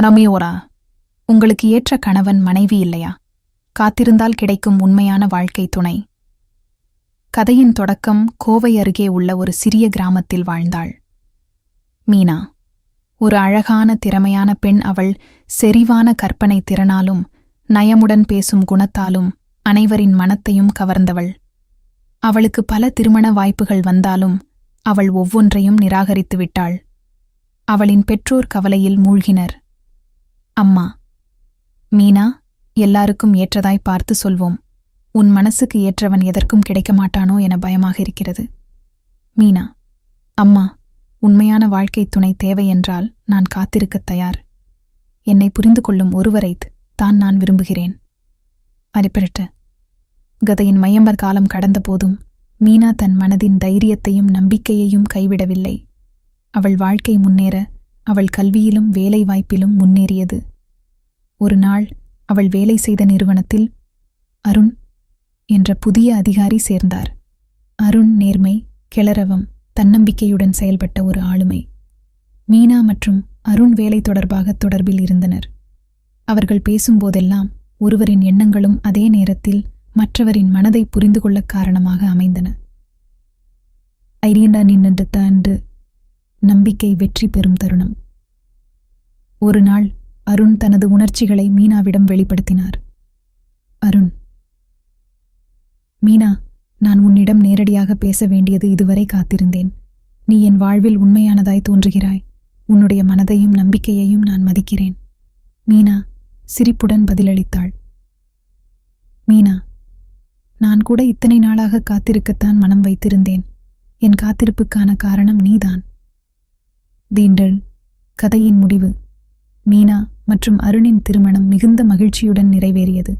ரமியோரா உங்களுக்கு ஏற்ற கணவன் மனைவி இல்லையா? காத்திருந்தால் கிடைக்கும் உண்மையான வாழ்க்கை துணை. கதையின் தொடக்கம் கோவை அருகே உள்ள ஒரு சிறிய கிராமத்தில் வாழ்ந்தாள். மீனா ஒரு அழகான திறமையான பெண் அவள் செறிவான கற்பனை திறனாலும் நயமுடன் பேசும் குணத்தாலும் அனைவரின் மனத்தையும் கவர்ந்தவள். அவளுக்கு பல திருமண வாய்ப்புகள் வந்தாலும் அவள் ஒவ்வொன்றையும் நிராகரித்து விட்டாள் அவளின் பெற்றோர் கவலையில் மூழ்கினர். மீனா எல்லாருக்கும் ஏற்றதாய் பார்த்து சொல்வோம். உன் மனசுக்கு ஏற்றவன் எதற்கும் கிடைக்க மாட்டானோ என பயமாக இருக்கிறது. மீனா அம்மா உண்மையான வாழ்க்கை துணை தேவை என்றால் நான் காத்திருக்கத் தயார். என்னை புரிந்து கொள்ளும் ஒருவரைத் தான் நான் விரும்புகிறேன். அரிப்பிரட்டு கதையின் மையம்பர் காலம் கடந்த போதும் மீனா தன் மனதின் தைரியத்தையும் நம்பிக்கையையும் கைவிடவில்லை. அவள் வாழ்க்கை முன்னேற அவள் கல்வியிலும் வேலை வாய்ப்பிலும் முன்னேறியது ஒரு நாள் அவள் வேலை செய்த நிறுவனத்தில் அருண் என்ற புதிய அதிகாரி சேர்ந்தார். அருண் நேர்மை கிளரவம் தன்னம்பிக்கையுடன் செயல்பட்ட ஒரு ஆளுமை. மீனா மற்றும் அருண் வேலை தொடர்பாக தொடர்பில் இருந்தனர். அவர்கள் பேசும்போதெல்லாம் ஒருவரின் எண்ணங்களும் அதே நேரத்தில் மற்றவரின் மனதை புரிந்து கொள்ள காரணமாக அமைந்தன. ஐரியண்டா நின்று அன்று நம்பிக்கை வெற்றி பெறும் தருணம். ஒரு நாள் அருண் தனது உணர்ச்சிகளை மீனாவிடம் வெளிப்படுத்தினார். அருண் மீனா நான் உன்னிடம் நேரடியாக பேச வேண்டியது இதுவரை காத்திருந்தேன். நீ என் வாழ்வில் உண்மையானதாய் தோன்றுகிறாய். உன்னுடைய மனதையும் நம்பிக்கையையும் நான் மதிக்கிறேன். மீனா சிரிப்புடன் பதிலளித்தாள். மீனா நான் கூட இத்தனை நாளாக காத்திருக்கத்தான் மனம் வைத்திருந்தேன். என் காத்திருப்புக்கான காரணம் நீதான். தீண்டல் கதையின் முடிவு. மீனா மற்றும் அருணின் திருமணம் மிகுந்த மகிழ்ச்சியுடன் நிறைவேறியது.